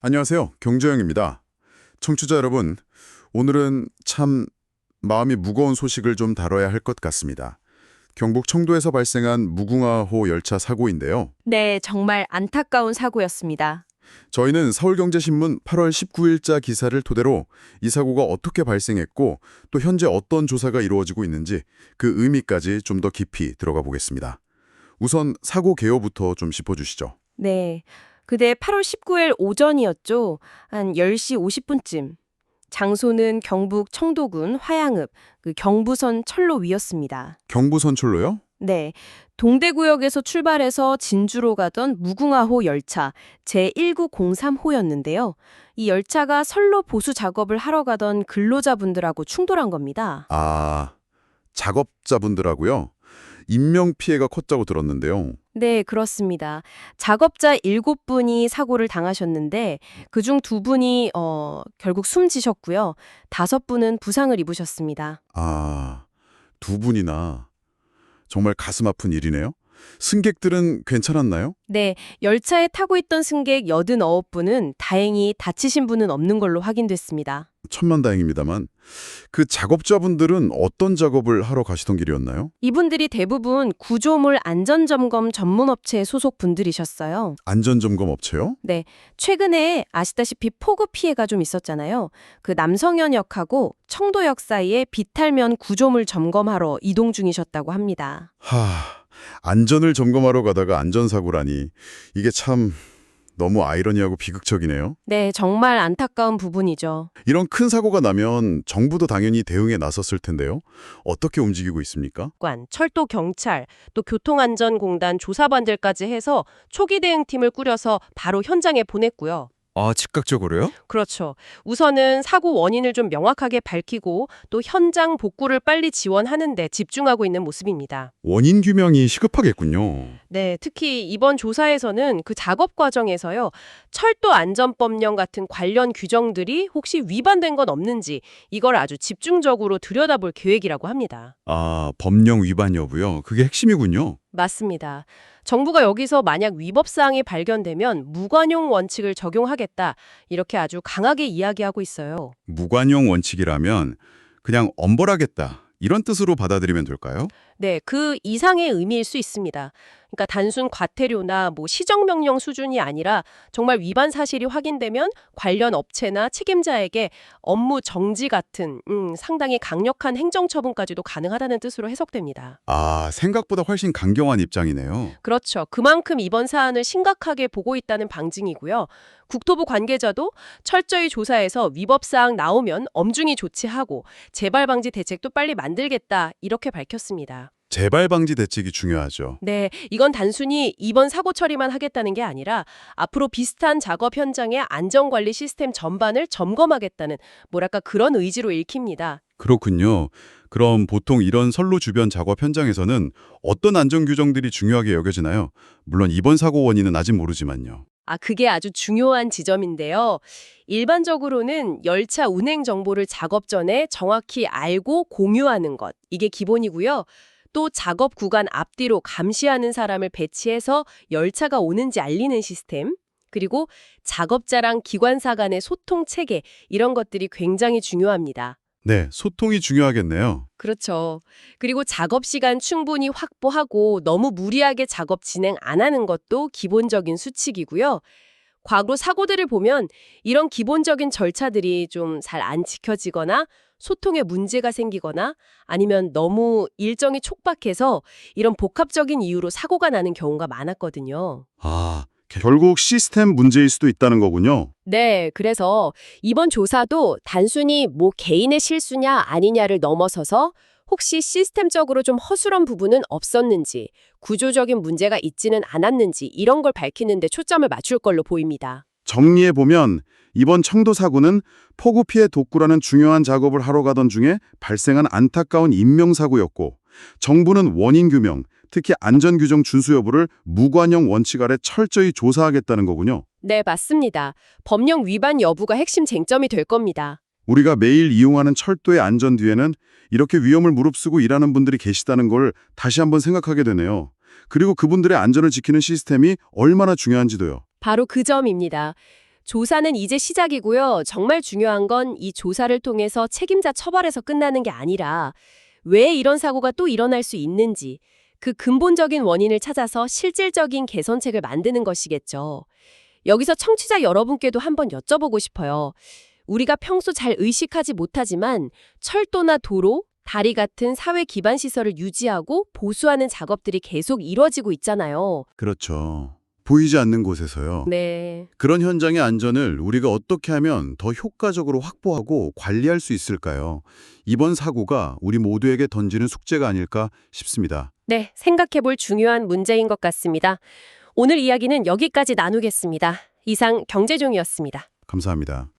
안녕하세요. 경조영입니다. 청취자 여러분, 오늘은 참 마음이 무거운 소식을 좀 다뤄야 할 것 같습니다. 경북 청도에서 발생한 무궁화호 열차 사고인데요. 네, 정말 안타까운 사고였습니다. 저희는 서울경제신문 8월 19일자 기사를 토대로 이 사고가 어떻게 발생했고 또 현재 어떤 조사가 이루어지고 있는지 그 의미까지 좀 더 깊이 들어가 보겠습니다. 우선 사고 개요부터 좀 짚어주시죠. 네. 그대 8월 19일 오전이었죠. 한 10시 50분쯤. 장소는 경북 청도군 화양읍 그 경부선 철로 위였습니다. 경부선출로요? 네. 동대구역에서 출발해서 진주로 가던 무궁화호 열차 제1903호였는데요. 이 열차가 선로 보수 작업을 하러 가던 근로자분들하고 충돌한 겁니다. 아, 작업자분들하고요. 인명 피해가 컸다고 들었는데요. 네, 그렇습니다. 작업자 7분이 사고를 당하셨는데 그중 2분이 어, 결국 숨지셨고요. 5분은 부상을 입으셨습니다. 아, 두 분이나 정말 가슴 아픈 일이네요. 승객들은 괜찮았나요? 네, 열차에 타고 있던 승객 89분은 다행히 다치신 분은 없는 걸로 확인됐습니다. 천만다행입니다만 그 작업자분들은 어떤 작업을 하러 가시던 길이었나요? 이분들이 대부분 구조물 안전점검 전문업체 소속 분들이셨어요. 안전점검 업체요? 최근에 아시다시피 폭우 피해가 좀 있었잖아요. 그 남성현역하고 청도역 사이에 비탈면 구조물 점검하러 이동 중이셨다고 합니다. 하, 안전을 점검하러 가다가 안전사고라니 이게 참 너무 아이러니하고 비극적이네요. 네, 정말 안타까운 부분이죠. 이런 큰 사고가 나면 정부도 당연히 대응에 나섰을 텐데요. 어떻게 움직이고 있습니까? 관, 철도 경찰, 또 교통안전공단 조사반들까지 해서 초기 대응팀을 꾸려서 바로 현장에 보냈고요. 아, 즉각적으로요? 그렇죠. 우선은 사고 원인을 좀 명확하게 밝히고 또 현장 복구를 빨리 지원하는 데 집중하고 있는 모습입니다. 원인 규명이 시급하겠군요. 네, 특히 이번 조사에서는 그 작업 과정에서요. 철도 안전법령 같은 관련 규정들이 혹시 위반된 건 없는지 이걸 아주 집중적으로 들여다볼 계획이라고 합니다. 아, 법령 위반 여부요. 그게 핵심이군요. 맞습니다. 정부가 여기서 만약 위법 사항이 발견되면 무관용 원칙을 적용하겠다. 이렇게 아주 강하게 이야기하고 있어요. 무관용 원칙이라면 그냥 엄벌하겠다. 이런 뜻으로 받아들이면 될까요? 네, 그 이상의 의미일 수 있습니다. 그러니까 단순 과태료나 뭐 시정명령 수준이 아니라 정말 위반 사실이 확인되면 관련 업체나 책임자에게 업무 정지 같은 음, 상당히 강력한 행정처분까지도 가능하다는 뜻으로 해석됩니다. 아, 생각보다 훨씬 강경한 입장이네요. 그렇죠. 그만큼 이번 사안을 심각하게 보고 있다는 방증이고요. 국토부 관계자도 철저히 조사해서 위법 사항 나오면 엄중히 조치하고 재발 방지 대책도 빨리 만들겠다 이렇게 밝혔습니다. 재발 방지 대책이 중요하죠. 네, 이건 단순히 이번 사고 처리만 하겠다는 게 아니라 앞으로 비슷한 작업 현장의 안전관리 시스템 전반을 점검하겠다는 뭐랄까 그런 의지로 읽힙니다. 그렇군요. 그럼 보통 이런 선로 주변 작업 현장에서는 어떤 안전 규정들이 중요하게 여겨지나요? 물론 이번 사고 원인은 아직 모르지만요. 아, 그게 아주 중요한 지점인데요. 일반적으로는 열차 운행 정보를 작업 전에 정확히 알고 공유하는 것. 이게 기본이고요. 또 작업 구간 앞뒤로 감시하는 사람을 배치해서 열차가 오는지 알리는 시스템. 그리고 작업자랑 기관사 간의 소통 체계. 이런 것들이 굉장히 중요합니다. 네, 소통이 중요하겠네요. 그렇죠. 그리고 작업 시간 충분히 확보하고 너무 무리하게 작업 진행 안 하는 것도 기본적인 수칙이고요. 과거 사고들을 보면 이런 기본적인 절차들이 좀 잘 안 지켜지거나 소통에 문제가 생기거나 아니면 너무 일정이 촉박해서 이런 복합적인 이유로 사고가 나는 경우가 많았거든요. 아, 결국 시스템 문제일 수도 있다는 거군요. 네, 그래서 이번 조사도 단순히 뭐 개인의 실수냐 아니냐를 넘어서서 혹시 시스템적으로 좀 허술한 부분은 없었는지, 구조적인 문제가 있지는 않았는지 이런 걸 밝히는 데 초점을 맞출 걸로 보입니다. 정리해 보면 이번 청도 사고는 폭우 피해 독구라는 중요한 작업을 하러 가던 중에 발생한 안타까운 인명사고였고 정부는 원인 규명, 특히 안전 규정 준수 여부를 무관용 원칙 아래 철저히 조사하겠다는 거군요. 네, 맞습니다. 법령 위반 여부가 핵심 쟁점이 될 겁니다. 우리가 매일 이용하는 철도의 안전 뒤에는 이렇게 위험을 무릅쓰고 일하는 분들이 계시다는 걸 다시 한번 생각하게 되네요. 그리고 그분들의 안전을 지키는 시스템이 얼마나 중요한지도요. 바로 그 점입니다. 조사는 이제 시작이고요. 정말 중요한 건 이 조사를 통해서 책임자 처벌에서 끝나는 게 아니라 왜 이런 사고가 또 일어날 수 있는지 그 근본적인 원인을 찾아서 실질적인 개선책을 만드는 것이겠죠. 여기서 청취자 여러분께도 한번 여쭤보고 싶어요. 우리가 평소 잘 의식하지 못하지만 철도나 도로, 다리 같은 사회 기반 시설을 유지하고 보수하는 작업들이 계속 이루어지고 있잖아요. 그렇죠. 보이지 않는 곳에서요. 네. 그런 현장의 안전을 우리가 어떻게 하면 더 효과적으로 확보하고 관리할 수 있을까요? 이번 사고가 우리 모두에게 던지는 숙제가 아닐까 싶습니다. 네, 생각해 볼 중요한 문제인 것 같습니다. 오늘 이야기는 여기까지 나누겠습니다. 이상 경제종이었습니다. 감사합니다.